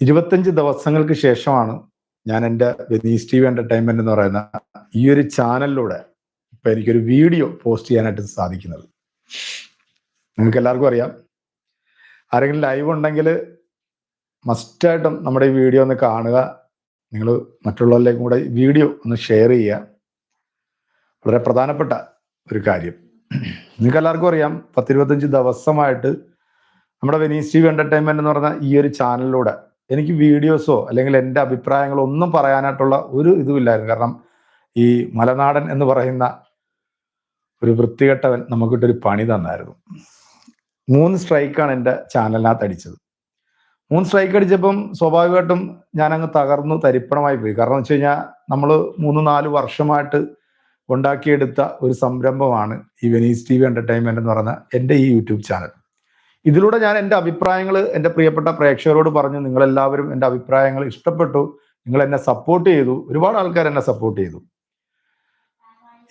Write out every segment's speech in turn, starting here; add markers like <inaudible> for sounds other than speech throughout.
ഇരുപത്തഞ്ച് ദിവസങ്ങൾക്ക് ശേഷമാണ് ഞാൻ എന്റെ വെനീസ് ടി വി എന്റർടൈൻമെന്റ് എന്ന് പറയുന്ന ഈ ഒരു ചാനലിലൂടെ ഇപ്പം എനിക്കൊരു വീഡിയോ പോസ്റ്റ് ചെയ്യാനായിട്ട് സാധിക്കുന്നത്. നിങ്ങൾക്ക് എല്ലാവർക്കും അറിയാം. ആരെങ്കിലും ലൈവ് ഉണ്ടെങ്കിൽ മസ്റ്റായിട്ടും നമ്മുടെ ഈ വീഡിയോ ഒന്ന് കാണുക. നിങ്ങൾ മറ്റുള്ളവരിലേക്കും കൂടെ വീഡിയോ ഒന്ന് ഷെയർ ചെയ്യുക. വളരെ പ്രധാനപ്പെട്ട ഒരു കാര്യം. നിങ്ങൾക്ക് എല്ലാവർക്കും അറിയാം പത്തിരുപത്തഞ്ച് ദിവസമായിട്ട് നമ്മുടെ വെനീസ് ടി വി എന്റർടൈൻമെന്റ് എന്ന് പറഞ്ഞ ഈ ഒരു ചാനലിലൂടെ എനിക്ക് വീഡിയോസോ അല്ലെങ്കിൽ എന്റെ അഭിപ്രായങ്ങളോ ഒന്നും പറയാനായിട്ടുള്ള ഒരു ഇതുമില്ലായിരുന്നു. കാരണം ഈ മലനാടൻ എന്ന് പറയുന്ന ഒരു വൃത്തികെട്ടവൻ നമുക്കിട്ടൊരു പണി തന്നായിരുന്നു. മൂന്ന് സ്ട്രൈക്കാണ് എന്റെ ചാനലിനകത്ത് അടിച്ചത്. മൂന്ന് സ്ട്രൈക്ക് അടിച്ചപ്പം സ്വാഭാവികമായിട്ടും ഞാൻ അങ്ങ് തകർന്നു തരിപ്പണമായി പോയി. കാരണം വെച്ച് കഴിഞ്ഞാൽ നമ്മൾ മൂന്ന് നാല് വർഷമായിട്ട് ഉണ്ടാക്കിയെടുത്ത ഒരു സംരംഭമാണ് ഈ വെനീസ് ടി വി എന്റർടൈൻമെന്റ് എന്ന് പറയുന്ന എന്റെ ഈ യൂട്യൂബ് ചാനൽ. ഇതിലൂടെ ഞാൻ എന്റെ അഭിപ്രായങ്ങൾ എന്റെ പ്രിയപ്പെട്ട പ്രേക്ഷകരോട് പറഞ്ഞു. നിങ്ങളെല്ലാവരും എന്റെ അഭിപ്രായങ്ങൾ ഇഷ്ടപ്പെട്ടു. നിങ്ങൾ എന്നെ സപ്പോർട്ട് ചെയ്തു. ഒരുപാട് ആൾക്കാർ എന്നെ സപ്പോർട്ട് ചെയ്തു.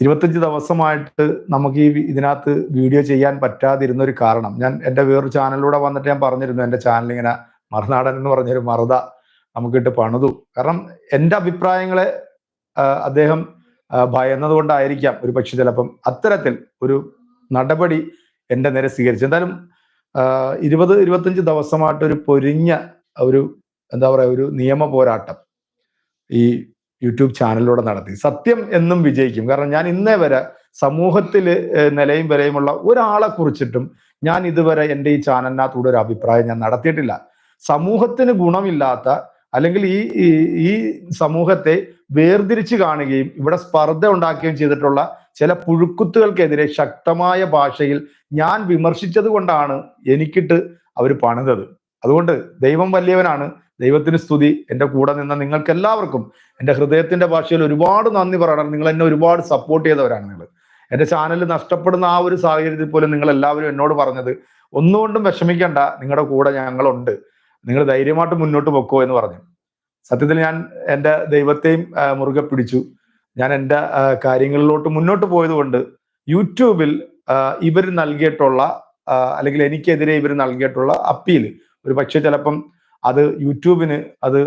ഇരുപത്തഞ്ച് ദിവസമായിട്ട് നമുക്ക് ഈ ഇതിനകത്ത് വീഡിയോ ചെയ്യാൻ പറ്റാതിരുന്ന ഒരു കാരണം. ഞാൻ എന്റെ വേറൊരു ചാനലിലൂടെ വന്നിട്ട് ഞാൻ പറഞ്ഞിരുന്നു. എന്റെ ചാനലിങ്ങനെ മറുനാടൻ എന്ന് പറഞ്ഞൊരു മറുത നമുക്കിട്ട് പണിതു. കാരണം എന്റെ അഭിപ്രായങ്ങളെ അദ്ദേഹം ഭയന്നതുകൊണ്ടായിരിക്കാം ഭയന്നത് കൊണ്ടായിരിക്കാം ഒരു പക്ഷെ ചിലപ്പം അത്തരത്തിൽ ഒരു നടപടി എന്റെ നേരെ സ്വീകരിച്ചു എന്തായാലും ഇരുപത് ഇരുപത്തഞ്ച് ദിവസമായിട്ട് ഒരു പൊരിഞ്ഞ ഒരു എന്താ പറയുക ഒരു നിയമ പോരാട്ടം ഈ യൂട്യൂബ് ചാനലിലൂടെ നടത്തി. സത്യം എന്നും വിജയിക്കും. കാരണം ഞാൻ ഇന്നേ വരെ സമൂഹത്തിൽ നിലയും വിലയുമുള്ള ഒരാളെ കുറിച്ചിട്ടും ഞാൻ ഇതുവരെ എന്റെ ഈ ചാനലിനകത്തൂടെ ഒരു അഭിപ്രായം ഞാൻ നടത്തിയിട്ടില്ല. സമൂഹത്തിന് ഗുണമില്ലാത്ത അല്ലെങ്കിൽ ഈ ഈ- സമൂഹത്തെ വേർതിരിച്ച് കാണുകയും ഇവിടെ സ്പർദ്ധ ഉണ്ടാക്കുകയും ചെയ്തിട്ടുള്ള ചില പുഴുക്കുത്തുകൾക്കെതിരെ ശക്തമായ ഭാഷയിൽ ഞാൻ വിമർശിച്ചത് കൊണ്ടാണ് എനിക്കിട്ട് അവർ പണിതത്. അതുകൊണ്ട് ദൈവം വലിയവനാണ്. ദൈവത്തിന് സ്തുതി. എന്റെ കൂടെ നിന്ന നിങ്ങൾക്ക് എല്ലാവർക്കും എന്റെ ഹൃദയത്തിന്റെ ഭാഷയിൽ ഒരുപാട് നന്ദി പറയണം. നിങ്ങൾ എന്നെ ഒരുപാട് സപ്പോർട്ട് ചെയ്തവരാണ് നിങ്ങൾ. എന്റെ ചാനൽ നഷ്ടപ്പെടുന്ന ആ ഒരു സാഹചര്യത്തിൽ പോലും നിങ്ങൾ എല്ലാവരും എന്നോട് പറഞ്ഞത് ഒന്നുകൊണ്ടും വിഷമിക്കണ്ട. നിങ്ങളുടെ കൂടെ ഞങ്ങളുണ്ട്. നിങ്ങൾ ധൈര്യമായിട്ട് മുന്നോട്ട് പൊക്കോ എന്ന് പറഞ്ഞു. സത്യത്തിൽ ഞാൻ എന്റെ ദൈവത്തെയും മുറുകെ പിടിച്ചു. ഞാൻ എന്റെ കാര്യങ്ങളിലോട്ട് മുന്നോട്ട് പോയതുകൊണ്ട് യൂട്യൂബിൽ ഇവർ നൽകിയിട്ടുള്ള അല്ലെങ്കിൽ എനിക്കെതിരെ ഇവർ നൽകിയിട്ടുള്ള അപ്പീൽ. ഒരു പക്ഷേ ചിലപ്പം അത് യൂട്യൂബിന് അത്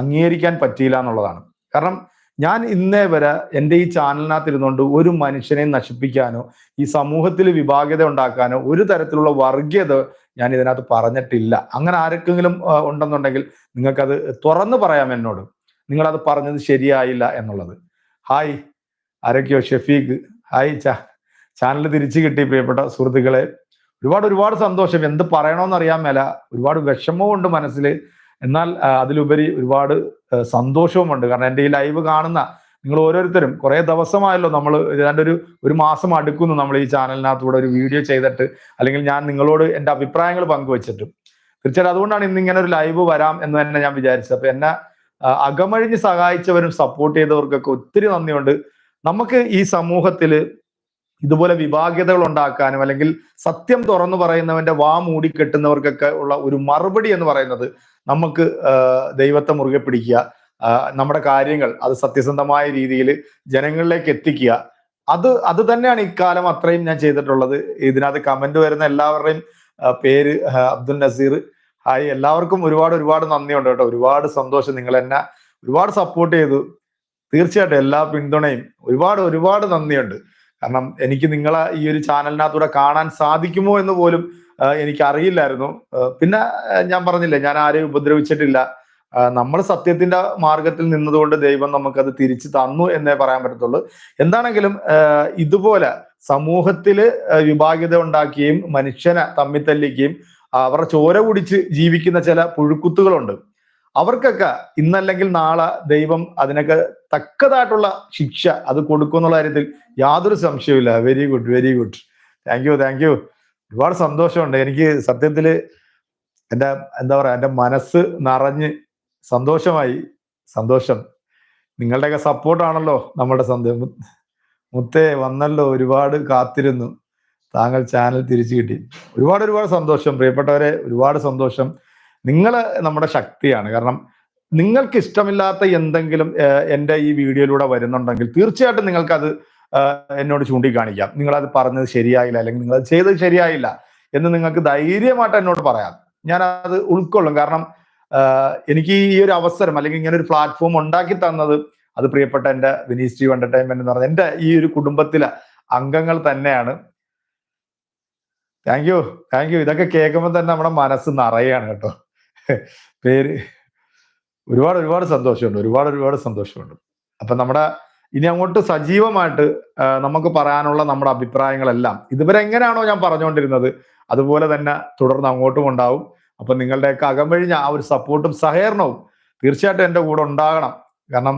അംഗീകരിക്കാൻ പറ്റിയില്ല എന്നുള്ളതാണ്. കാരണം ഞാൻ ഇന്നേ വരെ എന്റെ ഈ ചാനലിനകത്ത് ഇരുന്നുകൊണ്ട് ഒരു മനുഷ്യനെ നശിപ്പിക്കാനോ ഈ സമൂഹത്തിൽ വിഭാഗ്യത ഉണ്ടാക്കാനോ ഒരു തരത്തിലുള്ള വർഗീയത ഞാൻ ഇതിനകത്ത് പറഞ്ഞിട്ടില്ല. അങ്ങനെ ആർക്കെങ്കിലും ഉണ്ടെന്നുണ്ടെങ്കിൽ നിങ്ങൾക്കത് തുറന്നു പറയാം എന്നോട്. നിങ്ങളത് പറഞ്ഞത് ശരിയായില്ല എന്നുള്ളത്. ഹായ്. ആരൊക്കെയോ? ഷെഫീഖ്. ഹായ് ചാ ചാനൽ തിരിച്ചു കിട്ടി പ്രിയപ്പെട്ട സുഹൃത്തുക്കളെ. ഒരുപാട് ഒരുപാട് സന്തോഷം. എന്ത് പറയണമെന്ന് അറിയാൻ മേല. ഒരുപാട് വിഷമവും ഉണ്ട് മനസ്സിൽ എന്നാൽ അതിലുപരി ഒരുപാട് സന്തോഷവുമുണ്ട്. കാരണം എന്റെ ഈ ലൈവ് കാണുന്ന നിങ്ങൾ ഓരോരുത്തരും കുറെ ദിവസമായല്ലോ നമ്മൾ ഏതാണ്ട് ഒരു ഒരു മാസം അടുക്കുന്നു നമ്മൾ ഈ ചാനലിനകത്തൂടെ ഒരു വീഡിയോ ചെയ്തിട്ട്. അല്ലെങ്കിൽ ഞാൻ നിങ്ങളോട് എന്റെ അഭിപ്രായങ്ങൾ പങ്കുവച്ചിട്ട്. തീർച്ചയായിട്ടും അതുകൊണ്ടാണ് ഇന്ന് ഇങ്ങനെ ഒരു ലൈവ് വരാം എന്ന് തന്നെ ഞാൻ വിചാരിച്ചത്. അപ്പൊ എന്നെ അകമഴിഞ്ഞ് സഹായിച്ചവരും സപ്പോർട്ട് ചെയ്തവർക്കൊക്കെ ഒത്തിരി നന്ദിയുണ്ട്. നമുക്ക് ഈ സമൂഹത്തിൽ ഇതുപോലെ വിഭാഗ്യതകൾ ഉണ്ടാക്കാനും അല്ലെങ്കിൽ സത്യം തുറന്നു പറയുന്നവന്റെ വാ മൂടിക്കെട്ടുന്നവർക്കൊക്കെ ഉള്ള ഒരു മറുപടി എന്ന് പറയുന്നത് നമുക്ക് ദൈവത്തെ മുറുകെ പിടിക്കുക നമ്മുടെ കാര്യങ്ങൾ അത് സത്യസന്ധമായ രീതിയിൽ ജനങ്ങളിലേക്ക് എത്തിക്കുക. അത് അത് തന്നെയാണ് ഇക്കാലം അത്രയും ഞാൻ ചെയ്തിട്ടുള്ളത്. ഇതിനകത്ത് കമന്റ് വരുന്ന എല്ലാവരുടെയും പേര് അബ്ദുൽ നസീർ ഹായ് എല്ലാവർക്കും ഒരുപാട് ഒരുപാട് നന്ദിയുണ്ട് കേട്ടോ. ഒരുപാട് സന്തോഷം നിങ്ങൾ എന്നെ ഒരുപാട് സപ്പോർട്ട് ചെയ്തു. തീർച്ചയായിട്ടും എല്ലാ പിന്തുണയും ഒരുപാട് ഒരുപാട് നന്ദിയുണ്ട്. കാരണം എനിക്ക് നിങ്ങളെ ഈ ഒരു ചാനലിനകത്തൂടെ കാണാൻ സാധിക്കുമോ എന്ന് പോലും എനിക്ക് അറിയില്ലായിരുന്നു. പിന്നെ ഞാൻ പറഞ്ഞില്ലേ ഞാൻ ആരെയും ഉപദ്രവിച്ചിട്ടില്ല. നമ്മൾ സത്യത്തിന്റെ മാർഗത്തിൽ നിന്നതുകൊണ്ട് ദൈവം നമുക്കത് തിരിച്ചു തന്നു എന്നേ പറയാൻ പറ്റത്തുള്ളൂ. എന്താണെങ്കിലും ഇതുപോലെ സമൂഹത്തിൽ വിഭാഗ്യത ഉണ്ടാക്കുകയും മനുഷ്യനെ തമ്മിത്തല്ലിക്കുകയും അവരുടെ ചോര കുടിച്ച് ജീവിക്കുന്ന ചില പുഴുക്കുത്തുകളുണ്ട്. അവർക്കൊക്കെ ഇന്നല്ലെങ്കിൽ നാളെ ദൈവം അതിനൊക്കെ തക്കതായിട്ടുള്ള ശിക്ഷ അത് കൊടുക്കും എന്നുള്ള കാര്യത്തിൽ യാതൊരു സംശയവുമില്ല. Very good very good thank you thank you ഒരുപാട് സന്തോഷമുണ്ട്. എനിക്ക് സത്യത്തിൽ എന്റെ എന്താ പറയാ എന്റെ മനസ്സ് നിറഞ്ഞ് സന്തോഷമായി. സന്തോഷം. നിങ്ങളുടെയൊക്കെ സപ്പോർട്ടാണല്ലോ നമ്മുടെ സന്തോഷം മുത്തേ വന്നല്ലോ ഒരുപാട് കാത്തിരുന്നു. താങ്കൾ ചാനൽ തിരിച്ചു കിട്ടി. ഒരുപാട് ഒരുപാട് സന്തോഷം. പ്രിയപ്പെട്ടവരെ ഒരുപാട് സന്തോഷം. നിങ്ങൾ നമ്മുടെ ശക്തിയാണ്. കാരണം നിങ്ങൾക്ക് ഇഷ്ടമില്ലാത്ത എന്തെങ്കിലും എന്റെ ഈ വീഡിയോയിലൂടെ വരുന്നുണ്ടെങ്കിൽ തീർച്ചയായിട്ടും നിങ്ങൾക്കത് എന്നോട് ചൂണ്ടിക്കാണിക്കാം. നിങ്ങളത് പറഞ്ഞത് ശരിയായില്ല അല്ലെങ്കിൽ നിങ്ങൾ ചെയ്തത് ശരിയായില്ല എന്ന് നിങ്ങൾക്ക് ധൈര്യമായിട്ട് എന്നോട് പറയാം. ഞാൻ അത് ഉൾക്കൊള്ളും. കാരണം എനിക്ക് ഈ ഒരു അവസരം അല്ലെങ്കിൽ ഇങ്ങനെ ഒരു പ്ലാറ്റ്ഫോം ഉണ്ടാക്കി തന്നത് അത് പ്രിയപ്പെട്ട എന്റെ വിനീസ് ടീവ് എന്റർടൈൻമെന്റ് എന്ന് പറഞ്ഞ എന്റെ ഈ ഒരു കുടുംബത്തിലെ അംഗങ്ങൾ തന്നെയാണ്. താങ്ക് യു താങ്ക് യു ഇതൊക്കെ കേൾക്കുമ്പോൾ തന്നെ നമ്മുടെ മനസ്സ് നിറയാണ് കേട്ടോ. പേര് ഒരുപാട് ഒരുപാട് സന്തോഷമുണ്ട്. ഒരുപാട് ഒരുപാട് സന്തോഷമുണ്ട്. അപ്പൊ നമ്മുടെ ഇനി അങ്ങോട്ട് സജീവമായിട്ട് നമുക്ക് പറയാനുള്ള നമ്മുടെ അഭിപ്രായങ്ങളെല്ലാം ഇതുവരെ എങ്ങനെയാണോ ഞാൻ പറഞ്ഞുകൊണ്ടിരുന്നത് അതുപോലെ തന്നെ തുടർന്ന് അങ്ങോട്ടും ഉണ്ടാവും. അപ്പൊ നിങ്ങളുടെയൊക്കെ അകമഴിഞ്ഞ ആ ഒരു സപ്പോർട്ടും സഹകരണവും തീർച്ചയായിട്ടും എന്റെ കൂടെ ഉണ്ടാകണം. കാരണം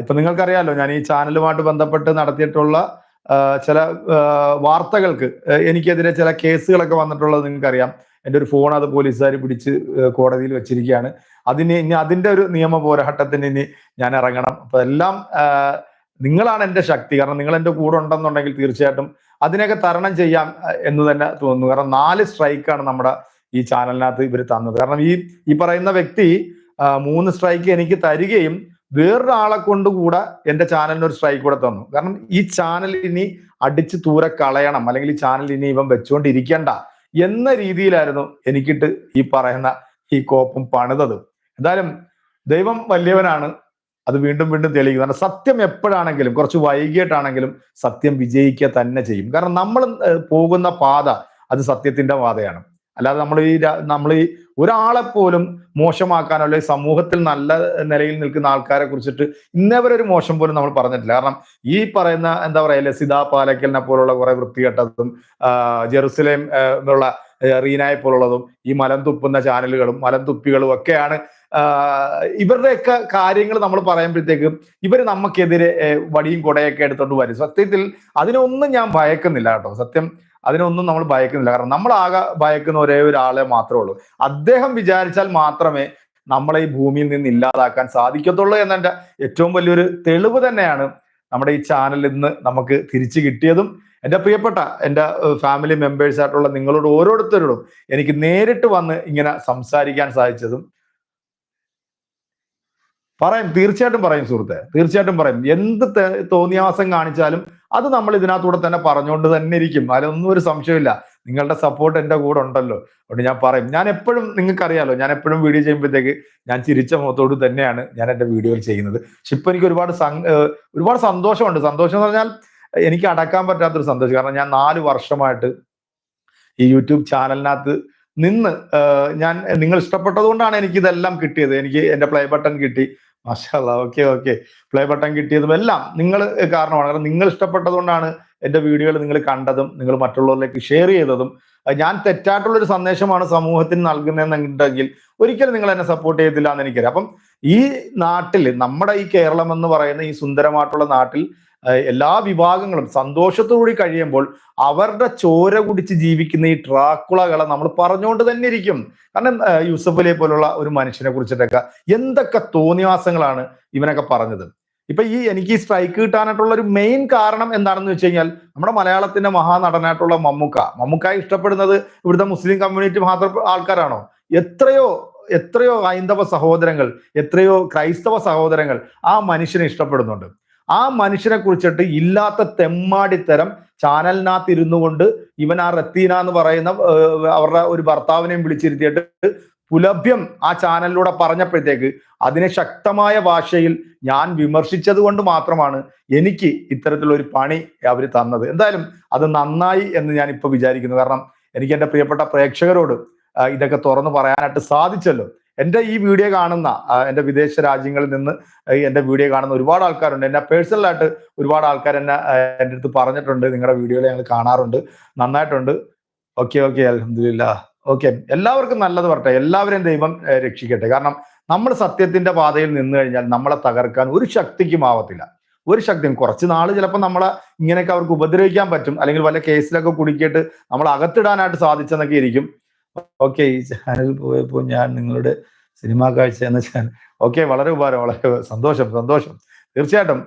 ഇപ്പൊ നിങ്ങൾക്കറിയാലോ ഞാൻ ഈ ചാനലുമായിട്ട് ബന്ധപ്പെട്ട് നടത്തിയിട്ടുള്ള ചില വാർത്തകൾക്ക് എനിക്കെതിരെ ചില കേസുകളൊക്കെ വന്നിട്ടുള്ളത് നിങ്ങൾക്കറിയാം. എന്റെ ഒരു ഫോൺ അത് പോലീസുകാർ പിടിച്ച് കോടതിയിൽ വെച്ചിരിക്കുകയാണ്. അതിന് ഇനി അതിന്റെ ഒരു നിയമ പോരാട്ടത്തിന് ഇനി ഞാൻ ഇറങ്ങണം. അപ്പൊ എല്ലാം നിങ്ങളാണ് എന്റെ ശക്തി. കാരണം നിങ്ങൾ എന്റെ കൂടെ ഉണ്ടെന്നുണ്ടെങ്കിൽ തീർച്ചയായിട്ടും അതിനെയൊക്കെ തരണം ചെയ്യാം എന്ന് തന്നെ തോന്നുന്നു. കാരണം നാല് സ്ട്രൈക്കാണ് നമ്മുടെ ഈ ചാനലിനകത്ത് ഇവർ തന്നത്. കാരണം ഈ ഈ പറയുന്ന വ്യക്തി മൂന്ന് സ്ട്രൈക്ക് എനിക്ക് തരികയും വേറൊരാളെ കൊണ്ട് കൂടെ എന്റെ ചാനലിന് ഒരു സ്ട്രൈക്ക് കൂടെ തന്നു. കാരണം ഈ ചാനൽ ഇനി അടിച്ച് തൂരെ കളയണം. അല്ലെങ്കിൽ ഈ ചാനൽ ഇനി ഇവൻ വെച്ചുകൊണ്ടിരിക്കണ്ട എന്ന രീതിയിലായിരുന്നു എനിക്കിട്ട് ഈ പറയുന്ന ഈ കോപ്പം പണിതത്. എന്തായാലും ദൈവം വലിയവനാണ്. അത് വീണ്ടും വീണ്ടും തെളിയിക്കുന്നത് സത്യം എപ്പോഴാണെങ്കിലും കുറച്ച് വൈകിട്ടാണെങ്കിലും സത്യം വിജയിക്കുക തന്നെ ചെയ്യും. കാരണം നമ്മൾ പോകുന്ന പാത അത് സത്യത്തിന്റെ പാതയാണ്. അല്ലാതെ നമ്മൾ ഈ നമ്മൾ ഈ ഒരാളെ പോലും മോശമാക്കാനോ അല്ലെങ്കിൽ സമൂഹത്തിൽ നല്ല നിലയിൽ നിൽക്കുന്ന ആൾക്കാരെ കുറിച്ചിട്ട് ഇന്നവരെ ഒരു മോശം പോലും നമ്മൾ പറഞ്ഞിട്ടില്ല. കാരണം ഈ പറയുന്ന എന്താ പറയുക ലസിത പാലക്കലിനെ പോലുള്ള കുറെ വൃത്തികെട്ടതും ജെറുസലേം എന്നുള്ള റീനായെ പോലുള്ളതും ഈ മലം തുപ്പുന്ന ചാനലുകളും മലം തുപ്പികളും ഒക്കെയാണ് ഇവരുടെയൊക്കെ കാര്യങ്ങൾ നമ്മൾ പറയുമ്പോഴത്തേക്കും ഇവർ നമുക്കെതിരെ വടിയും കൊടയൊക്കെ എടുത്തോണ്ട് വരും. സത്യത്തിൽ അതിനൊന്നും ഞാൻ ഭയക്കുന്നില്ല കേട്ടോ. സത്യം അതിനൊന്നും നമ്മൾ ഭയക്കുന്നില്ല. കാരണം നമ്മൾ ആകെ ഭയക്കുന്ന ഒരേ ഒരാളെ മാത്രമേ ഉള്ളൂ. അദ്ദേഹം വിചാരിച്ചാൽ മാത്രമേ നമ്മളെ ഈ ഭൂമിയിൽ നിന്ന് ഇല്ലാതാക്കാൻ സാധിക്കത്തുള്ളൂ എന്നതിന്റെ ഏറ്റവും വലിയൊരു തെളിവ് തന്നെയാണ് നമ്മുടെ ഈ ചാനലിൽ നിന്ന് നമുക്ക് തിരിച്ചു കിട്ടിയതും. എന്റെ പ്രിയപ്പെട്ട എന്റെ ഫാമിലി മെമ്പേഴ്സ് ആയിട്ടുള്ള നിങ്ങളോട് ഓരോരുത്തരോടും എനിക്ക് നേരിട്ട് വന്ന് ഇങ്ങനെ സംസാരിക്കാൻ സാധിച്ചതും. പറയും തീർച്ചയായിട്ടും പറയും സുഹൃത്തെ. തീർച്ചയായിട്ടും പറയും. എന്ത് തോന്നിയാസം കാണിച്ചാലും അത് നമ്മൾ ഇതിനകത്തൂടെ തന്നെ പറഞ്ഞുകൊണ്ട് തന്നെ ഇരിക്കും. അതിലൊന്നും ഒരു സംശയമില്ല നിങ്ങളുടെ സപ്പോർട്ട് എന്റെ കൂടെ ഉണ്ടല്ലോ. അതുകൊണ്ട് ഞാൻ പറയും. ഞാൻ എപ്പോഴും നിങ്ങൾക്ക് അറിയാലോ ഞാൻ എപ്പോഴും വീഡിയോ ചെയ്യുമ്പോഴത്തേക്ക് ഞാൻ ചിരിച്ച മുഖത്തോട് തന്നെയാണ് ഞാൻ എന്റെ വീഡിയോയിൽ ചെയ്യുന്നത്. പക്ഷെ ഇപ്പൊ എനിക്ക് ഒരുപാട് ഒരുപാട് സന്തോഷമുണ്ട്. സന്തോഷം എന്ന് പറഞ്ഞാൽ എനിക്ക് അടക്കാൻ പറ്റാത്തൊരു സന്തോഷം. കാരണം ഞാൻ നാല് വർഷമായിട്ട് ഈ യൂട്യൂബ് ചാനലിനകത്ത് നിന്ന് ഞാൻ നിങ്ങൾ ഇഷ്ടപ്പെട്ടതുകൊണ്ടാണ് എനിക്ക് ഇതെല്ലാം കിട്ടിയത്. എനിക്ക് എന്റെ പ്ലേ ബട്ടൺ കിട്ടി. മാഷാല്ല ഓക്കെ ഓക്കെ. പ്ലേ ബട്ടൺ കിട്ടിയതും എല്ലാം നിങ്ങൾ കാരണമാണ്. കാരണം നിങ്ങൾ ഇഷ്ടപ്പെട്ടതുകൊണ്ടാണ് എന്റെ വീഡിയോകൾ നിങ്ങൾ കണ്ടതും നിങ്ങൾ മറ്റുള്ളവരിലേക്ക് ഷെയർ ചെയ്തതും. ഞാൻ തെറ്റായിട്ടുള്ള ഒരു സന്ദേശമാണ് സമൂഹത്തിന് നൽകുന്നതെന്നുണ്ടെങ്കിൽ ഒരിക്കലും നിങ്ങൾ എന്നെ സപ്പോർട്ട് ചെയ്തില്ല എന്ന് എനിക്കറിയാം. അപ്പം ഈ നാട്ടിൽ നമ്മുടെ ഈ കേരളം എന്ന് പറയുന്ന ഈ സുന്ദരമായിട്ടുള്ള നാട്ടിൽ എല്ലാ വിഭാഗങ്ങളും സന്തോഷത്തോടുകൂടി കഴിയുമ്പോൾ അവരുടെ ചോര കുടിച്ച് ജീവിക്കുന്ന ഈ ട്രാക്കുളകളെ നമ്മൾ പറഞ്ഞുകൊണ്ട് തന്നെ ഇരിക്കും. കാരണം യൂസഫ് അലിയെ പോലുള്ള ഒരു മനുഷ്യനെ കുറിച്ചിട്ടൊക്കെ എന്തൊക്കെ തോന്നിവാസങ്ങളാണ് ഇവനൊക്കെ പറഞ്ഞത്. ഇപ്പൊ ഈ എനിക്ക് ഈ സ്ട്രൈക്ക് കിട്ടാനായിട്ടുള്ള ഒരു മെയിൻ കാരണം എന്താണെന്ന് വെച്ച് കഴിഞ്ഞാൽ നമ്മുടെ മലയാളത്തിന്റെ മഹാനടനായിട്ടുള്ള മമ്മൂക്ക. മമ്മൂക്ക ഇഷ്ടപ്പെടുന്നത് ഇവിടുത്തെ മുസ്ലിം കമ്മ്യൂണിറ്റി മാത്രം ആൾക്കാരാണോ? എത്രയോ എത്രയോ ഹൈന്ദവ സഹോദരങ്ങൾ എത്രയോ ക്രൈസ്തവ സഹോദരങ്ങൾ ആ മനുഷ്യനെ ഇഷ്ടപ്പെടുന്നുണ്ട്. ആ മനുഷ്യനെ കുറിച്ചിട്ട് ഇല്ലാത്ത തെമ്മാടിത്തരം ചാനലിനകത്ത് ഇരുന്നു കൊണ്ട് ഇവൻ ആ റത്തീന എന്ന് പറയുന്ന അവരുടെ ഒരു ഭർത്താവിനെയും വിളിച്ചിരുത്തിയിട്ട് പുലഭ്യം ആ ചാനലിലൂടെ പറഞ്ഞപ്പോഴത്തേക്ക് അതിനെ ശക്തമായ ഭാഷയിൽ ഞാൻ വിമർശിച്ചത് കൊണ്ട് മാത്രമാണ് എനിക്ക് ഇത്തരത്തിലുള്ള ഒരു പണി അവർ തന്നത്. എന്തായാലും അത് നന്നായി എന്ന് ഞാൻ ഇപ്പൊ വിചാരിക്കുന്നു. കാരണം എനിക്ക് എന്റെ പ്രിയപ്പെട്ട പ്രേക്ഷകരോട് ഇതൊക്കെ തുറന്നു പറയാനായിട്ട് സാധിച്ചല്ലോ. എന്റെ ഈ വീഡിയോ കാണുന്ന എന്റെ വിദേശ രാജ്യങ്ങളിൽ നിന്ന് എന്റെ വീഡിയോ കാണുന്ന ഒരുപാട് ആൾക്കാരുണ്ട്. എന്നെ പേഴ്സണലായിട്ട് ഒരുപാട് ആൾക്കാർ എന്നെ എന്റെ അടുത്ത് പറഞ്ഞിട്ടുണ്ട്. നിങ്ങളുടെ വീഡിയോയിൽ ഞങ്ങൾ കാണാറുണ്ട്. നന്നായിട്ടുണ്ട്. Okay okay. അലഹമില്ല ഓക്കെ. എല്ലാവർക്കും നല്ലത് പറട്ടെ എല്ലാവരെയും ദൈവം രക്ഷിക്കട്ടെ. കാരണം നമ്മൾ സത്യത്തിന്റെ പാതയിൽ നിന്ന് കഴിഞ്ഞാൽ നമ്മളെ തകർക്കാൻ ഒരു ശക്തിക്കും ആവത്തില്ല. ഒരു ശക്തിയും കുറച്ച് നാൾ ചിലപ്പോൾ നമ്മളെ ഇങ്ങനെയൊക്കെ അവർക്ക് ഉപദ്രവിക്കാൻ പറ്റും. അല്ലെങ്കിൽ വല്ല കേസിലൊക്കെ കുടുക്കിയിട്ട് നമ്മൾ അകത്തിടാനായിട്ട് സാധിച്ചെന്നൊക്കെ ഇരിക്കും. ഓക്കെ ഈ ചാനൽ പോയപ്പോൾ ഞാൻ നിങ്ങളുടെ സിനിമാ കാഴ്ച എന്ന ചാനൽ. ഓക്കെ വളരെ ഉപകാരം വളരെ സന്തോഷം സന്തോഷം. തീർച്ചയായിട്ടും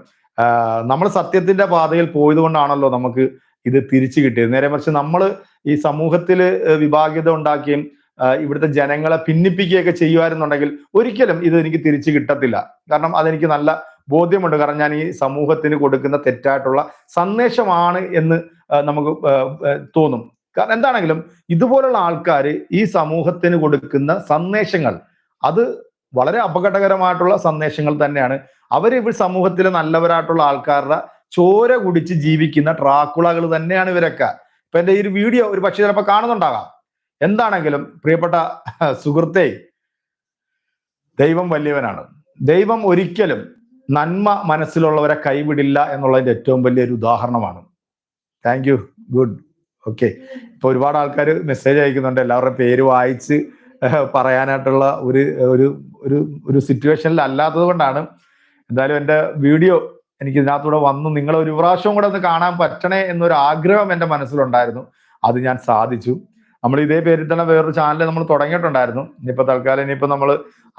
നമ്മൾ സത്യത്തിന്റെ പാതയിൽ പോയത് കൊണ്ടാണല്ലോ നമുക്ക് ഇത് തിരിച്ചു കിട്ടിയത്. നേരെ മറിച്ച് നമ്മൾ ഈ സമൂഹത്തിൽ വിഭാഗ്യത ഉണ്ടാക്കുകയും ഇവിടുത്തെ ജനങ്ങളെ ഭിന്നിപ്പിക്കുകയൊക്കെ ചെയ്യുമായിരുന്നുണ്ടെങ്കിൽ ഒരിക്കലും ഇത് എനിക്ക് തിരിച്ചു കിട്ടത്തില്ല. കാരണം അതെനിക്ക് നല്ല ബോധ്യമുണ്ട്. കാരണം ഞാൻ ഈ സമൂഹത്തിന് കൊടുക്കുന്ന തെറ്റായിട്ടുള്ള സന്ദേശമാണ് എന്ന് നമുക്ക് തോന്നും. കാരണം എന്താണെങ്കിലും ഇതുപോലുള്ള ആൾക്കാർ ഈ സമൂഹത്തിന് കൊടുക്കുന്ന സന്ദേശങ്ങൾ അത് വളരെ അപകടകരമായിട്ടുള്ള സന്ദേശങ്ങൾ തന്നെയാണ്. അവർ ഇവർ സമൂഹത്തിലെ നല്ലവരായിട്ടുള്ള ആൾക്കാരുടെ ചോര കുടിച്ച് ജീവിക്കുന്ന ട്രാക്കുളകൾ തന്നെയാണ് ഇവരൊക്കെ. ഇപ്പൊ എന്റെ ഈ ഒരു വീഡിയോ ഒരു പക്ഷേ ചിലപ്പോൾ കാണുന്നുണ്ടാകാം. എന്താണെങ്കിലും പ്രിയപ്പെട്ട സുഹൃത്തെ ദൈവം വലിയവനാണ്. ദൈവം ഒരിക്കലും നന്മ മനസ്സിലുള്ളവരെ കൈവിടില്ല എന്നുള്ളതിന്റെ ഏറ്റവും വലിയൊരു ഉദാഹരണമാണ്. Thank you. ഗുഡ്. ഓക്കെ ഇപ്പൊ ഒരുപാട് ആൾക്കാർ മെസ്സേജ് അയക്കുന്നുണ്ട്. എല്ലാവരുടെ പേര് വായിച്ച് പറയാനായിട്ടുള്ള ഒരു ഒരു ഒരു ഒരു സിറ്റുവേഷനിൽ അല്ലാത്തത് കൊണ്ടാണ്. എന്തായാലും എന്റെ വീഡിയോ എനിക്ക് ഇതിനകത്തൂടെ വന്നു. നിങ്ങൾ ഒരു പ്രാവശ്യം കൂടെ ഒന്ന് കാണാൻ പറ്റണേ എന്നൊരു ആഗ്രഹം എന്റെ മനസ്സിലുണ്ടായിരുന്നു. അത് ഞാൻ സാധിച്ചു. നമ്മൾ ഇതേ പേരിൽ തന്നെ വേറൊരു ചാനൽ നമ്മൾ തുടങ്ങിയിട്ടുണ്ടായിരുന്നു. ഇനിയിപ്പോൾ തൽക്കാലം ഇനിയിപ്പോൾ നമ്മൾ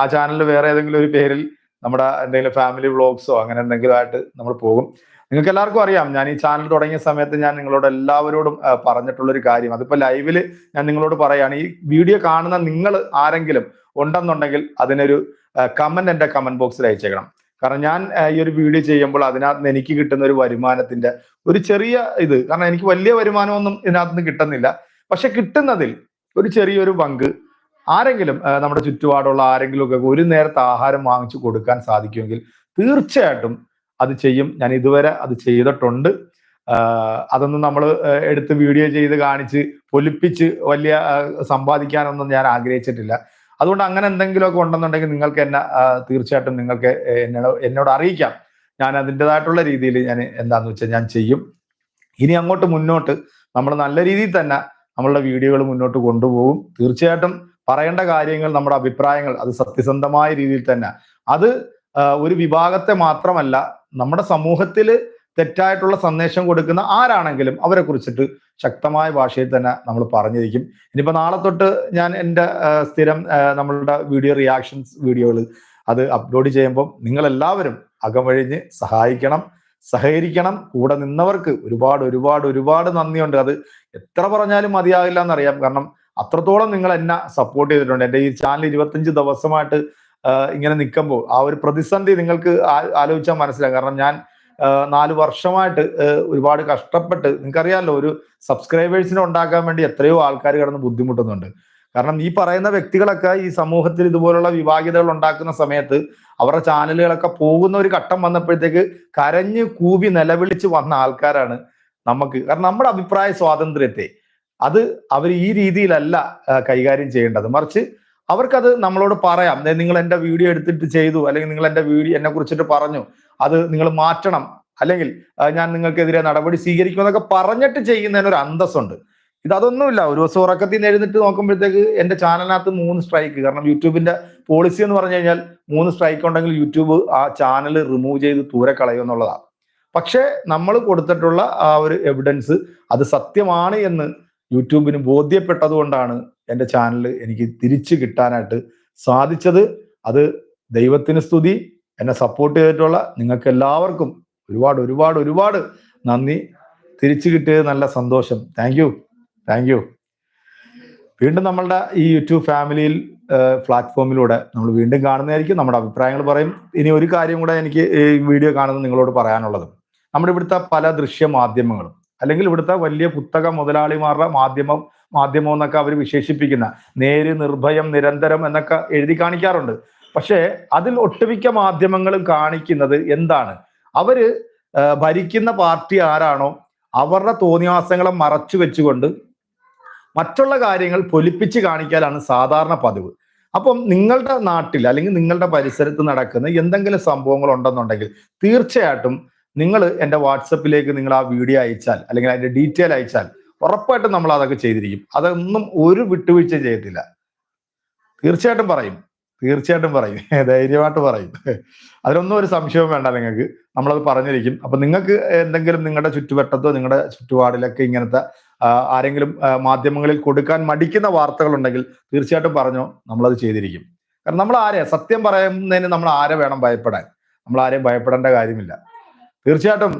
ആ ചാനലിൽ വേറെ ഏതെങ്കിലും ഒരു പേരിൽ നമ്മുടെ എന്തെങ്കിലും ഫാമിലി വ്ളോഗ്സോ അങ്ങനെ എന്തെങ്കിലും ആയിട്ട് നമ്മൾ പോകും. നിങ്ങൾക്ക് എല്ലാവർക്കും അറിയാം. ഞാൻ ഈ ചാനൽ തുടങ്ങിയ സമയത്ത് ഞാൻ നിങ്ങളോട് എല്ലാവരോടും പറഞ്ഞിട്ടുള്ളൊരു കാര്യം. അതിപ്പോൾ ലൈവിൽ ഞാൻ നിങ്ങളോട് പറയാണ് ഈ വീഡിയോ കാണുന്ന നിങ്ങൾ ആരെങ്കിലും ഉണ്ടെന്നുണ്ടെങ്കിൽ അതിനൊരു കമന്റ് എന്റെ കമന്റ് ബോക്സിൽ അയച്ചേക്കണം. കാരണം ഞാൻ ഈ ഒരു വീഡിയോ ചെയ്യുമ്പോൾ അതിനകത്ത് എനിക്ക് കിട്ടുന്ന ഒരു വരുമാനത്തിന്റെ ഒരു ചെറിയ ഇത്. കാരണം എനിക്ക് വലിയ വരുമാനമൊന്നും ഇതിനകത്ത് കിട്ടുന്നില്ല. പക്ഷെ കിട്ടുന്നതിൽ ഒരു ചെറിയൊരു പങ്ക് ആരെങ്കിലും നമ്മുടെ ചുറ്റുപാടുള്ള ആരെങ്കിലും ഒക്കെ ഒരു നേരത്തെ ആഹാരം വാങ്ങിച്ചു കൊടുക്കാൻ സാധിക്കുമെങ്കിൽ തീർച്ചയായിട്ടും അത് ചെയ്യും. ഞാൻ ഇതുവരെ അത് ചെയ്തിട്ടുണ്ട്. അതൊന്നും നമ്മൾ എടുത്ത് വീഡിയോ ചെയ്ത് കാണിച്ച് പൊലിപ്പിച്ച് വലിയ സമ്പാദിക്കാനൊന്നും ഞാൻ ആഗ്രഹിച്ചിട്ടില്ല. അതുകൊണ്ട് അങ്ങനെ എന്തെങ്കിലുമൊക്കെ ഉണ്ടെന്നുണ്ടെങ്കിൽ നിങ്ങൾക്ക് എന്നെ തീർച്ചയായിട്ടും നിങ്ങൾക്ക് എന്നോട് എന്നോട് അറിയിക്കാം. ഞാൻ അതിന്റെതായിട്ടുള്ള രീതിയിൽ ഞാൻ എന്താന്ന് വെച്ചാൽ ഞാൻ ചെയ്യും. ഇനി അങ്ങോട്ട് മുന്നോട്ട് നമ്മൾ നല്ല രീതിയിൽ തന്നെ നമ്മളുടെ വീഡിയോകൾ മുന്നോട്ട് കൊണ്ടുപോകും. തീർച്ചയായിട്ടും പറയേണ്ട കാര്യങ്ങൾ നമ്മുടെ അഭിപ്രായങ്ങൾ അത് സത്യസന്ധമായ രീതിയിൽ തന്നെ. അത് ഒരു വിഭാഗത്തെ മാത്രമല്ല നമ്മുടെ സമൂഹത്തിൽ തെറ്റായിട്ടുള്ള സന്ദേശം കൊടുക്കുന്ന ആരാണെങ്കിലും അവരെ കുറിച്ചിട്ട് ശക്തമായ ഭാഷയിൽ തന്നെ നമ്മൾ പറഞ്ഞിരിക്കും. ഇനിയിപ്പോൾ നാളെ തൊട്ട് ഞാൻ എന്റെ സ്ഥിരം നമ്മളുടെ വീഡിയോ റിയാക്ഷൻസ് വീഡിയോകൾ അത് അപ്ലോഡ് ചെയ്യുമ്പോൾ നിങ്ങളെല്ലാവരും അകമഴിഞ്ഞ് സഹായിക്കണം സഹകരിക്കണം. കൂടെ നിന്നവർക്ക് ഒരുപാട് ഒരുപാട് ഒരുപാട് നന്ദിയുണ്ട്. അത് എത്ര പറഞ്ഞാലും മതിയാകില്ല എന്നറിയാം. കാരണം അത്രത്തോളം നിങ്ങൾ എന്നെ സപ്പോർട്ട് ചെയ്തിട്ടുണ്ട്. എന്റെ ഈ ചാനൽ ഇരുപത്തഞ്ച് ദിവസമായിട്ട് ഇങ്ങനെ നിൽക്കുമ്പോൾ ആ ഒരു പ്രതിസന്ധി നിങ്ങൾക്ക് ആലോചിച്ചാൽ മനസ്സിലാകും. കാരണം ഞാൻ നാല് വർഷമായിട്ട് ഒരുപാട് കഷ്ടപ്പെട്ട് നിങ്ങൾക്കറിയാമല്ലോ ഒരു സബ്സ്ക്രൈബേഴ്സിനെ ഉണ്ടാക്കാൻ വേണ്ടി എത്രയോ ആൾക്കാർ കിടന്ന് ബുദ്ധിമുട്ടുന്നുണ്ട്. കാരണം ഈ പറയുന്ന വ്യക്തികളൊക്കെ ഈ സമൂഹത്തിൽ ഇതുപോലുള്ള വിവാഹിതകൾ ഉണ്ടാക്കുന്ന സമയത്ത് അവരുടെ ചാനലുകളൊക്കെ പോകുന്ന ഒരു ഘട്ടം വന്നപ്പോഴത്തേക്ക് കരഞ്ഞ് കൂവി നിലവിളിച്ച് വന്ന ആൾക്കാരാണ് നമുക്ക്. കാരണം നമ്മുടെ അഭിപ്രായ സ്വാതന്ത്ര്യത്തെ അത് അവർ ഈ രീതിയിലല്ല കൈകാര്യം ചെയ്യേണ്ടത്. മറിച്ച് അവർക്കത് നമ്മളോട് പറയാം. നിങ്ങൾ എന്റെ വീഡിയോ എടുത്തിട്ട് ചെയ്തു അല്ലെങ്കിൽ നിങ്ങൾ എന്റെ വീഡിയോ എന്നെ കുറിച്ചിട്ട് പറഞ്ഞു അത് നിങ്ങൾ മാറ്റണം അല്ലെങ്കിൽ ഞാൻ നിങ്ങൾക്കെതിരെ നടപടി സ്വീകരിക്കും എന്നൊക്കെ പറഞ്ഞിട്ട് ചെയ്യുന്നതിന് ഒരു അന്തസ്സുണ്ട്. ഇത് ഒരു ദിവസം ഉറക്കത്തിൽ നിന്ന് എഴുന്നിട്ട് നോക്കുമ്പോഴത്തേക്ക് എന്റെ ചാനലിനകത്ത് മൂന്ന് സ്ട്രൈക്ക്. കാരണം യൂട്യൂബിന്റെ പോളിസി എന്ന് പറഞ്ഞു കഴിഞ്ഞാൽ മൂന്ന് സ്ട്രൈക്ക് ഉണ്ടെങ്കിൽ യൂട്യൂബ് ആ ചാനൽ റിമൂവ് ചെയ്ത് ദൂരെ കളയും എന്നുള്ളതാണ്. പക്ഷേ നമ്മൾ കൊടുത്തിട്ടുള്ള ആ ഒരു എവിഡൻസ് അത് സത്യമാണ് എന്ന് യൂട്യൂബിന് ബോധ്യപ്പെട്ടത് കൊണ്ടാണ് എന്റെ ചാനൽ എനിക്ക് തിരിച്ചു കിട്ടാനായിട്ട് സാധിച്ചത്. അത് ദൈവത്തിന് സ്തുതി. എന്നെ സപ്പോർട്ട് ചെയ്തിട്ടുള്ള നിങ്ങൾക്ക് എല്ലാവർക്കും ഒരുപാട് ഒരുപാട് ഒരുപാട് നന്ദി. തിരിച്ചു കിട്ടിയത് നല്ല സന്തോഷം. താങ്ക് യു താങ്ക് യു വീണ്ടും നമ്മളുടെ ഈ യൂട്യൂബ് ഫാമിലിയിൽ പ്ലാറ്റ്ഫോമിലൂടെ നമ്മൾ വീണ്ടും കാണുന്നതായിരിക്കും. നമ്മുടെ അഭിപ്രായങ്ങൾ പറയും. ഇനി ഒരു കാര്യം കൂടെ എനിക്ക് ഈ വീഡിയോ കാണുന്ന നിങ്ങളോട് പറയാനുള്ളത്. നമ്മുടെ ഇവിടുത്തെ പല ദൃശ്യ മാധ്യമങ്ങളും അല്ലെങ്കിൽ ഇവിടുത്തെ വലിയ പുസ്തക മുതലാളിമാരുടെ മാധ്യമം മാധ്യമം എന്നൊക്കെ അവർ വിശേഷിപ്പിക്കുന്ന നേര് നിർഭയം നിരന്തരം എന്നൊക്കെ എഴുതി കാണിക്കാറുണ്ട്. പക്ഷേ അതിൽ ഒട്ടുമിക്ക മാധ്യമങ്ങളും കാണിക്കുന്നത് എന്താണ്? അവർ ഭരിക്കുന്ന പാർട്ടി ആരാണോ അവരുടെ തോന്നിയാസങ്ങളെ മറച്ചു വെച്ചുകൊണ്ട് മറ്റുള്ള കാര്യങ്ങൾ പൊലിപ്പിച്ച് കാണിക്കാനാണ് സാധാരണ പതിവ്. അപ്പം നിങ്ങളുടെ നാട്ടിൽ അല്ലെങ്കിൽ നിങ്ങളുടെ പരിസരത്ത് നടക്കുന്ന എന്തെങ്കിലും സംഭവങ്ങൾ ഉണ്ടെന്നുണ്ടെങ്കിൽ തീർച്ചയായിട്ടും നിങ്ങൾ എന്റെ വാട്സപ്പിലേക്ക് നിങ്ങൾ ആ വീഡിയോ അയച്ചാൽ അല്ലെങ്കിൽ അതിന്റെ ഡീറ്റെയിൽ അയച്ചാൽ ഉറപ്പായിട്ടും നമ്മൾ അതൊക്കെ ചെയ്തിരിക്കും. അതൊന്നും ഒരു വിട്ടുവീഴ്ച ചെയ്യത്തില്ല. തീർച്ചയായിട്ടും പറയും. തീർച്ചയായിട്ടും പറയും. <laughs> ധൈര്യമായിട്ട് പറയും. അതിലൊന്നും ഒരു സംശയവും വേണ്ട നിങ്ങൾക്ക്. നമ്മളത് പറഞ്ഞിരിക്കും. അപ്പൊ നിങ്ങൾക്ക് എന്തെങ്കിലും നിങ്ങളുടെ ചുറ്റുവട്ടത്തോ നിങ്ങളുടെ ചുറ്റുപാടിലൊക്കെ ഇങ്ങനത്തെ ആരെങ്കിലും മാധ്യമങ്ങളിൽ കൊടുക്കാൻ മടിക്കുന്ന വാർത്തകളുണ്ടെങ്കിൽ തീർച്ചയായിട്ടും പറഞ്ഞോ. നമ്മളത് ചെയ്തിരിക്കും. കാരണം നമ്മൾ ആരെ? സത്യം പറയുന്നതിന് നമ്മൾ ആരെ വേണം ഭയപ്പെടാൻ? നമ്മൾ ആരെയും ഭയപ്പെടേണ്ട കാര്യമില്ല. തീർച്ചയായിട്ടും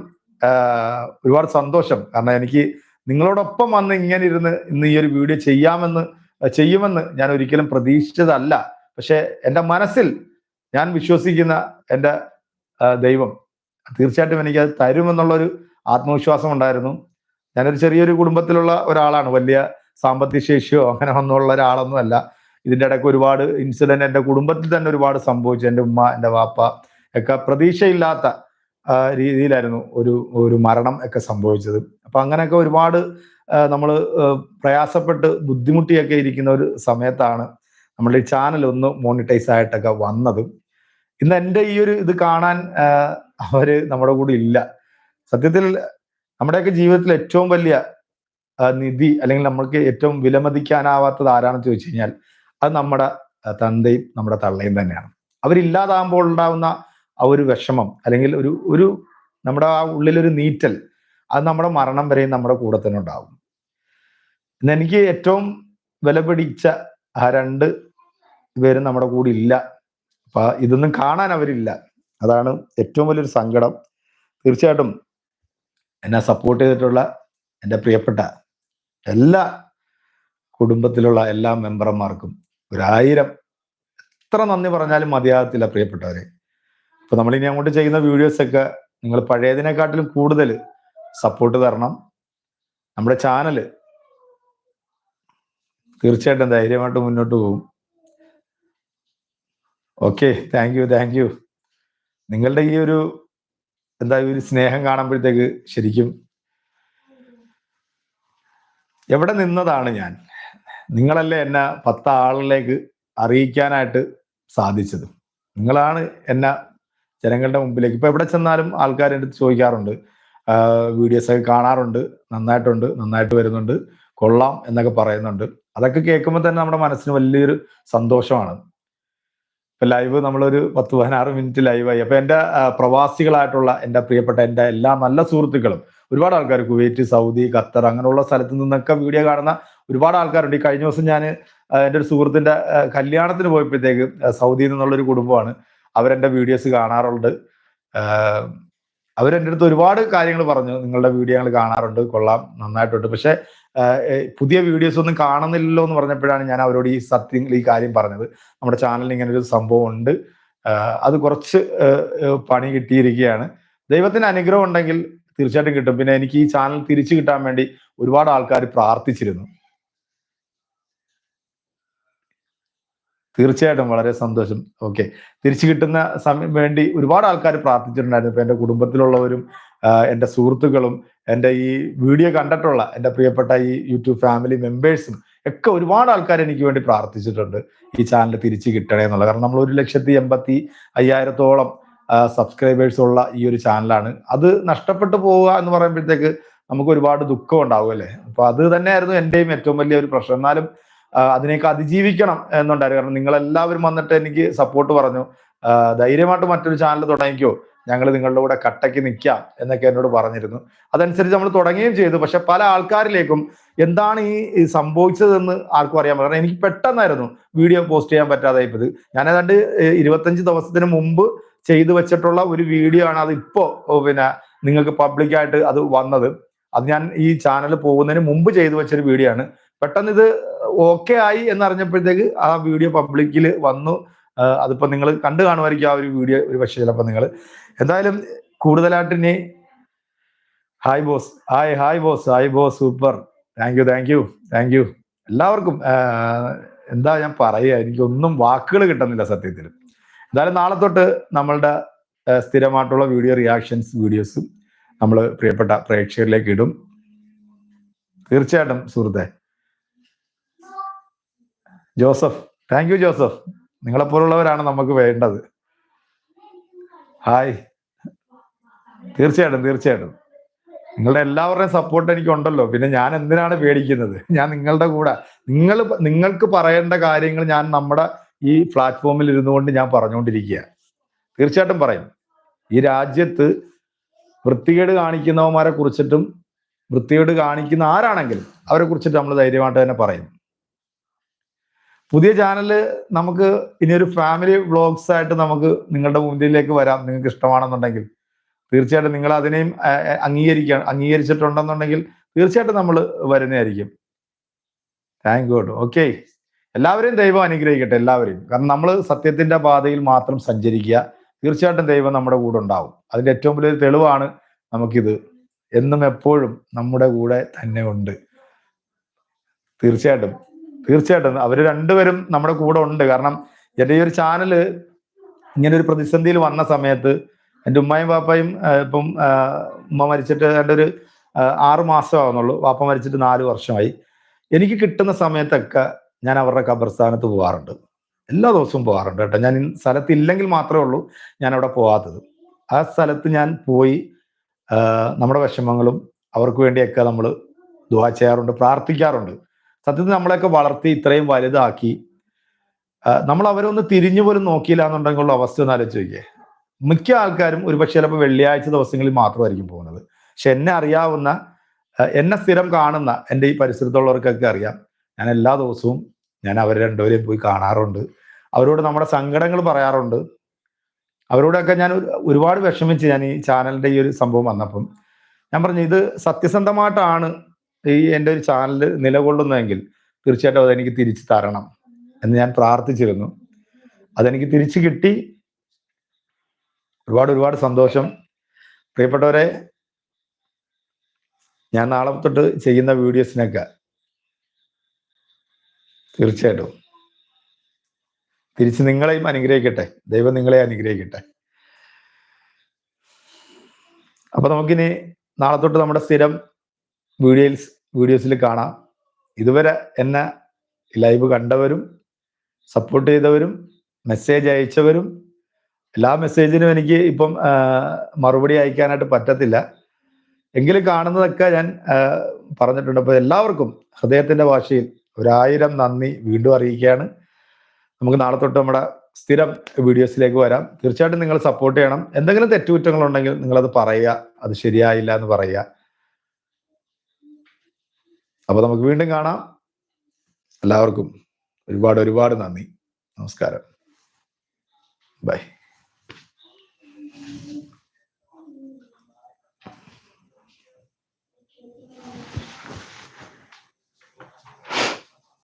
ഒരുപാട് സന്തോഷം. കാരണം എനിക്ക് നിങ്ങളോടൊപ്പം വന്ന് ഇങ്ങനെ ഇരുന്ന് ഇന്ന് ഈ ഒരു വീഡിയോ ചെയ്യാമെന്ന് ചെയ്യുമെന്ന് ഞാൻ ഒരിക്കലും പ്രതീക്ഷിച്ചതല്ല. പക്ഷെ എന്റെ മനസ്സിൽ ഞാൻ വിശ്വസിക്കുന്ന എന്റെ ദൈവം തീർച്ചയായിട്ടും എനിക്കത് തരുമെന്നുള്ളൊരു ആത്മവിശ്വാസം ഉണ്ടായിരുന്നു. ഞാനൊരു ചെറിയൊരു കുടുംബത്തിലുള്ള ഒരാളാണ്. വലിയ സാമ്പത്തിക ശേഷിയോ അങ്ങനെ ഒന്നുള്ള ഒരാളൊന്നും അല്ല ഇതിന്റെ ഇടയ്ക്ക് ഒരുപാട് ഇൻസിഡന്റ് എന്റെ കുടുംബത്തിൽ തന്നെ ഒരുപാട് സംഭവിച്ചു. എന്റെ ഉമ്മ എന്റെ വാപ്പ ഒക്കെ പ്രതീക്ഷയില്ലാത്ത രീതിയിലായിരുന്നു ഒരു ഒരു മരണം ഒക്കെ സംഭവിച്ചത്. അപ്പൊ അങ്ങനെയൊക്കെ ഒരുപാട് നമ്മൾ പ്രയാസപ്പെട്ട് ബുദ്ധിമുട്ടിയൊക്കെ ഇരിക്കുന്ന ഒരു സമയത്താണ് നമ്മുടെ ഈ ചാനൽ ഒന്ന് മോണിറ്റൈസ് ആയിട്ടൊക്കെ വന്നത്. ഇന്ന് എന്റെ ഈ ഒരു ഇത് കാണാൻ അവർ നമ്മുടെ കൂടെ ഇല്ല. സത്യത്തിൽ നമ്മുടെയൊക്കെ ജീവിതത്തിൽ ഏറ്റവും വലിയ നിധി അല്ലെങ്കിൽ നമ്മൾക്ക് ഏറ്റവും വിലമതിക്കാനാവാത്തത് ആരാണെന്ന് ചോദിച്ചു കഴിഞ്ഞാൽ അത് നമ്മുടെ തന്തയും നമ്മുടെ തള്ളയും തന്നെയാണ്. അവരില്ലാതാകുമ്പോൾ ഉണ്ടാവുന്ന ആ ഒരു വിഷമം അല്ലെങ്കിൽ ഒരു ഒരു നമ്മുടെ ആ ഉള്ളിലൊരു നീറ്റൽ അത് നമ്മുടെ മരണം വരെയും നമ്മുടെ കൂടെ തന്നെ ഉണ്ടാവും. എനിക്ക് ഏറ്റവും വില പിടിച്ച ആ രണ്ട് പേരും നമ്മുടെ കൂടെ ഇല്ല. അപ്പൊ ഇതൊന്നും കാണാൻ അവരില്ല. അതാണ് ഏറ്റവും വലിയൊരു സങ്കടം. തീർച്ചയായിട്ടും എന്നെ സപ്പോർട്ട് ചെയ്തിട്ടുള്ള എന്റെ പ്രിയപ്പെട്ട എല്ലാ കുടുംബത്തിലുള്ള എല്ലാ മെമ്പർമാർക്കും ഒരായിരം എത്ര നന്ദി പറഞ്ഞാലും മതിയാകത്തില്ല പ്രിയപ്പെട്ടവരെ. ഇപ്പൊ നമ്മളിനി അങ്ങോട്ട് ചെയ്യുന്ന വീഡിയോസ് ഒക്കെ നിങ്ങൾ പഴയതിനെക്കാട്ടിലും കൂടുതൽ സപ്പോർട്ട് തരണം. നമ്മുടെ ചാനൽ തീർച്ചയായിട്ടും ധൈര്യമായിട്ട് മുന്നോട്ട് പോകും. Okay thank you thank you നിങ്ങളുടെ ഈ ഒരു എന്താ ഈ ഒരു സ്നേഹം കാണുമ്പോഴത്തേക്ക് ശരിക്കും എവിടെ നിന്നതാണ് ഞാൻ? നിങ്ങളല്ലേ എന്നെ പത്ത് ആളിലേക്ക് അറിയിക്കാനായിട്ട് സാധിച്ചത്. നിങ്ങളാണ് എന്നെ ജനങ്ങളുടെ മുമ്പിലേക്ക്. ഇപ്പൊ എവിടെ ചെന്നാലും ആൾക്കാർ എന്റെ ചോദിക്കാറുണ്ട്. വീഡിയോസ് ഒക്കെ കാണാറുണ്ട്. നന്നായിട്ടുണ്ട്. നന്നായിട്ട് വരുന്നുണ്ട്. കൊള്ളാം എന്നൊക്കെ പറയുന്നുണ്ട്. അതൊക്കെ കേൾക്കുമ്പോൾ തന്നെ നമ്മുടെ മനസ്സിന് വലിയൊരു സന്തോഷമാണ്. ഇപ്പൊ ലൈവ് നമ്മളൊരു പത്ത് പതിനാറ് മിനിറ്റ് ലൈവായി. അപ്പൊ എന്റെ പ്രവാസികളായിട്ടുള്ള എന്റെ പ്രിയപ്പെട്ട എന്റെ എല്ലാ നല്ല സുഹൃത്തുക്കളും ഒരുപാട് ആൾക്കാർ കുവൈറ്റ് സൗദി ഖത്തർ അങ്ങനെയുള്ള സ്ഥലത്ത് നിന്നൊക്കെ വീഡിയോ കാണുന്ന ഒരുപാട് ആൾക്കാരുണ്ട്. ഈ കഴിഞ്ഞ ദിവസം ഞാൻ എന്റെ ഒരു സുഹൃത്തിന്റെ കല്യാണത്തിന് പോയപ്പോഴത്തേക്ക് സൗദിയിൽ നിന്നുള്ളൊരു കുടുംബമാണ്. അവരെന്റെ വീഡിയോസ് കാണാറുണ്ട്. അവരെന്റെ അടുത്ത് ഒരുപാട് കാര്യങ്ങൾ പറഞ്ഞു. നിങ്ങളുടെ വീഡിയോ ഞങ്ങൾ കാണാറുണ്ട്. കൊള്ളാം. നന്നായിട്ടുണ്ട്. പക്ഷെ പുതിയ വീഡിയോസ് ഒന്നും കാണുന്നില്ലല്ലോ എന്ന് പറഞ്ഞപ്പോഴാണ് ഞാൻ അവരോട് ഈ സത്യം ഈ കാര്യം പറഞ്ഞത്. നമ്മുടെ ചാനലിൽ ഇങ്ങനെ ഒരു സംഭവം ഉണ്ട്. അത് കുറച്ച് പണി കിട്ടിയിരിക്കുകയാണ്. ദൈവത്തിന് അനുഗ്രഹം ഉണ്ടെങ്കിൽ തീർച്ചയായിട്ടും കിട്ടും. പിന്നെ എനിക്ക് ഈ ചാനൽ തിരിച്ചു കിട്ടാൻ വേണ്ടി ഒരുപാട് ആൾക്കാർ പ്രാർത്ഥിച്ചിരുന്നു. തീർച്ചയായിട്ടും വളരെ സന്തോഷം. ഓക്കെ തിരിച്ചു കിട്ടുന്ന സമയം വേണ്ടി ഒരുപാട് ആൾക്കാർ പ്രാർത്ഥിച്ചിട്ടുണ്ടായിരുന്നു. ഇപ്പൊ എന്റെ കുടുംബത്തിലുള്ളവരും എന്റെ സുഹൃത്തുക്കളും എന്റെ ഈ വീഡിയോ കണ്ടിട്ടുള്ള എന്റെ പ്രിയപ്പെട്ട ഈ യൂട്യൂബ് ഫാമിലി മെമ്പേഴ്സും ഒക്കെ ഒരുപാട് ആൾക്കാർ എനിക്ക് വേണ്ടി പ്രാർത്ഥിച്ചിട്ടുണ്ട് ഈ ചാനൽ തിരിച്ചു കിട്ടണേ എന്നുള്ളത്. കാരണം നമ്മൾ ഒരു ലക്ഷത്തി എൺപത്തി അയ്യായിരത്തോളം സബ്സ്ക്രൈബേഴ്സ് ഉള്ള ഈ ഒരു ചാനലാണ്. അത് നഷ്ടപ്പെട്ടു പോവുക എന്ന് പറയുമ്പോഴത്തേക്ക് നമുക്ക് ഒരുപാട് ദുഃഖം ഉണ്ടാവും അല്ലേ? അപ്പൊ അത് തന്നെയായിരുന്നു എന്റെയും ഏറ്റവും വലിയ ഒരു പ്രശ്നം. എന്നാലും അതിനെയൊക്കെ അതിജീവിക്കണം എന്നുണ്ടായിരുന്നു. കാരണം നിങ്ങൾ എല്ലാവരും വന്നിട്ട് എനിക്ക് സപ്പോർട്ട് പറഞ്ഞു. ധൈര്യമായിട്ട് മറ്റൊരു ചാനൽ തുടങ്ങിക്കോ. ഞങ്ങൾ നിങ്ങളുടെ കൂടെ കട്ടയ്ക്ക് നിൽക്കാം എന്നൊക്കെ എന്നോട് പറഞ്ഞിരുന്നു. അതനുസരിച്ച് നമ്മൾ തുടങ്ങുകയും ചെയ്തു. പക്ഷെ പല ആൾക്കാരിലേക്കും എന്താണ് ഈ സംഭവിച്ചതെന്ന് ആർക്കും അറിയാൻ പറ്റില്ല. എനിക്ക് പെട്ടെന്നായിരുന്നു വീഡിയോ പോസ്റ്റ് ചെയ്യാൻ പറ്റാതെ ഞാൻ ഏതാണ്ട് ഇരുപത്തഞ്ച് ദിവസത്തിന് മുമ്പ് ചെയ്തു വെച്ചിട്ടുള്ള ഒരു വീഡിയോ ആണ് അത് ഇപ്പോ പിന്നെ നിങ്ങൾക്ക് പബ്ലിക്കായിട്ട് അത് വന്നത്. അത് ഞാൻ ഈ ചാനൽ പോകുന്നതിന് മുമ്പ് ചെയ്തു വെച്ചൊരു വീഡിയോ ആണ്. പെട്ടെന്ന് ഇത് ഓക്കെ ആയി എന്നറിഞ്ഞപ്പോഴത്തേക്ക് ആ വീഡിയോ പബ്ലിക്കിൽ വന്നു. അതിപ്പോൾ നിങ്ങൾ കണ്ടു കാണുമായിരിക്കും ആ ഒരു വീഡിയോ ഒരു പക്ഷേ ചിലപ്പോൾ നിങ്ങൾ എന്തായാലും കൂടുതലായിട്ട് ഇനി hi boss hi hi boss hi boss super thank you thank you thank you എല്ലാവർക്കും എന്താ ഞാൻ പറയുക എനിക്കൊന്നും വാക്കുകൾ കിട്ടുന്നില്ല സത്യത്തിൽ എന്തായാലും നാളെ തൊട്ട് നമ്മളുടെ സ്ഥിരമായിട്ടുള്ള വീഡിയോ റിയാക്ഷൻസ് വീഡിയോസും നമ്മൾ പ്രിയപ്പെട്ട പ്രേക്ഷകരിലേക്ക് ഇടും. തീർച്ചയായിട്ടും സുഹൃത്തെ. Joseph thank you Joseph. നിങ്ങളെപ്പോലുള്ളവരാണ് നമുക്ക് വേണ്ടത്. ഹായ് തീർച്ചയായിട്ടും തീർച്ചയായിട്ടും. നിങ്ങളുടെ എല്ലാവരുടെയും സപ്പോർട്ട് എനിക്ക് ഉണ്ടല്ലോ പിന്നെ ഞാൻ എന്തിനാണ് പേടിക്കുന്നത്? ഞാൻ നിങ്ങളുടെ കൂടെ. നിങ്ങൾ നിങ്ങൾക്ക് പറയേണ്ട കാര്യങ്ങൾ ഞാൻ നമ്മുടെ ഈ പ്ലാറ്റ്ഫോമിൽ ഇരുന്നുകൊണ്ട് ഞാൻ പറഞ്ഞുകൊണ്ടിരിക്കുക. തീർച്ചയായിട്ടും പറയും. ഈ രാജ്യത്ത് വൃത്തികേട് കാണിക്കുന്നവന്മാരെ കുറിച്ചിട്ടും വൃത്തികേട് കാണിക്കുന്ന ആരാണെങ്കിലും അവരെ കുറിച്ചിട്ട് നമ്മൾ ധൈര്യമായിട്ട് തന്നെ പറയും. പുതിയ ചാനൽ നമുക്ക് ഇനി ഒരു ഫാമിലി വ്ളോഗ്സ് ആയിട്ട് നമുക്ക് നിങ്ങളുടെ മുന്നിലേക്ക് വരാം. നിങ്ങൾക്ക് ഇഷ്ടമാണെന്നുണ്ടെങ്കിൽ. തീർച്ചയായിട്ടും നിങ്ങൾ അതിനെയും അംഗീകരിക്കുക അംഗീകരിച്ചിട്ടുണ്ടെന്നുണ്ടെങ്കിൽ തീർച്ചയായിട്ടും നമ്മൾ വരുന്നതായിരിക്കും. താങ്ക് ഗോഡ് ഓക്കെ എല്ലാവരെയും ദൈവം അനുഗ്രഹിക്കട്ടെ എല്ലാവരെയും. കാരണം നമ്മൾ സത്യത്തിന്റെ പാതയിൽ മാത്രം സഞ്ചരിക്കുക. തീർച്ചയായിട്ടും ദൈവം നമ്മുടെ കൂടെ ഉണ്ടാവും. അതിന്റെ ഏറ്റവും വലിയൊരു തെളിവാണ് നമുക്കിത്. എന്നും എപ്പോഴും നമ്മുടെ കൂടെ തന്നെ ഉണ്ട്. തീർച്ചയായിട്ടും. തീർച്ചയായിട്ടും. അവർ രണ്ടുപേരും നമ്മുടെ കൂടെ ഉണ്ട്. കാരണം എന്റെ ഈ ഒരു ചാനൽ ഇങ്ങനെ ഒരു പ്രതിസന്ധിയിൽ വന്ന സമയത്ത് എന്റെ ഉമ്മയും പാപ്പയും ഇപ്പം ഉമ്മ മരിച്ചിട്ട് എന്റെ ഒരു ആറ് മാസം ആവുന്നുള്ളൂ. മരിച്ചിട്ട് നാല് വർഷമായി. എനിക്ക് കിട്ടുന്ന സമയത്തൊക്കെ ഞാൻ അവരുടെ ഖബർസ്ഥാനത്ത് പോകാറുണ്ട് എല്ലാ ദിവസവും പോകാറുണ്ട് കേട്ടോ. ഞാൻ സ്ഥലത്തില്ലെങ്കിൽ മാത്രമേ ഉള്ളൂ ഞാൻ അവിടെ പോകാത്തത് ആ സ്ഥലത്ത് ഞാൻ പോയി നമ്മുടെ വിഷമങ്ങളും അവർക്ക് വേണ്ടിയൊക്കെ നമ്മൾ ദുവാ ചെയ്യാറുണ്ട് പ്രാർത്ഥിക്കാറുണ്ട്. സത്യത്തിൽ നമ്മളെയൊക്കെ വളർത്തി ഇത്രയും വലുതാക്കി നമ്മൾ അവരൊന്ന് തിരിഞ്ഞു പോലും നോക്കിയില്ല എന്നുണ്ടെങ്കിലുള്ള അവസ്ഥ ഒന്ന് ആലോചിച്ച് നോക്കിയേ മിക്ക ആൾക്കാരും ഒരുപക്ഷെ ചിലപ്പോൾ വെള്ളിയാഴ്ച ദിവസങ്ങളിൽ മാത്രമായിരിക്കും പോകുന്നത്. പക്ഷെ എന്നെ അറിയാവുന്ന എന്നെ സ്ഥിരം കാണുന്ന എന്റെ ഈ പരിസരത്തുള്ളവർക്കൊക്കെ അറിയാം. ഞാൻ എല്ലാ ദിവസവും ഞാൻ അവർ രണ്ടുപേരെയും പോയി കാണാറുണ്ട്. അവരോട് നമ്മുടെ സങ്കടങ്ങൾ പറയാറുണ്ട്. അവരോടൊക്കെ ഞാൻ ഒരു- ഒരുപാട് വിഷമിച്ച് ഞാൻ ഈ ചാനലിന്റെ ഈ ഒരു സംഭവം വന്നപ്പം ഞാൻ പറഞ്ഞു ഇത് സത്യസന്ധമായിട്ടാണ് ഈ എന്റെ ഒരു ചാനൽ നിലകൊള്ളുന്നതെങ്കിൽ തീർച്ചയായിട്ടും അതെനിക്ക് തിരിച്ചു തരണം എന്ന് ഞാൻ പ്രാർത്ഥിച്ചിരുന്നു. അതെനിക്ക് തിരിച്ചു കിട്ടി. ഒരുപാട് ഒരുപാട് സന്തോഷം. പ്രിയപ്പെട്ടവരെ ഞാൻ നാളെ തൊട്ട് ചെയ്യുന്ന വീഡിയോസിനൊക്കെ തീർച്ചയായിട്ടും തിരിച്ച് നിങ്ങളെയും അനുഗ്രഹിക്കട്ടെ. ദൈവം നിങ്ങളെ അനുഗ്രഹിക്കട്ടെ. അപ്പൊ നമുക്കിനി നാളെ തൊട്ട് നമ്മുടെ സ്ഥിരം വീഡിയോസ് വീഡിയോസിൽ കാണാം. ഇതുവരെ എന്നെ ലൈവ് കണ്ടവരും സപ്പോർട്ട് ചെയ്തവരും മെസ്സേജ് അയച്ചവരും എല്ലാ മെസ്സേജിനും എനിക്ക് ഇപ്പം മറുപടി അയക്കാനായിട്ട് പറ്റത്തില്ല. എങ്കിലും കാണുന്നതൊക്കെ ഞാൻ പറഞ്ഞിട്ടുണ്ട്. അപ്പോൾ എല്ലാവർക്കും ഹൃദയത്തിന്റെ ഭാഷയിൽ ഒരായിരം നന്ദി വീണ്ടും അറിയിക്കുകയാണ്. നമുക്ക് നാളെ തൊട്ട് നമ്മുടെ സ്ഥിരം വീഡിയോസിലേക്ക് വരാം. തീർച്ചയായിട്ടും നിങ്ങൾ സപ്പോർട്ട് ചെയ്യണം. എന്തെങ്കിലും തെറ്റുകുറ്റങ്ങളുണ്ടെങ്കിൽ നിങ്ങളത് പറയുക. അത് ശരിയായില്ല എന്ന് പറയുക. അപ്പൊ നമുക്ക് വീണ്ടും കാണാം. എല്ലാവർക്കും ഒരുപാട് ഒരുപാട് നന്ദി. നമസ്കാരം. ബൈ.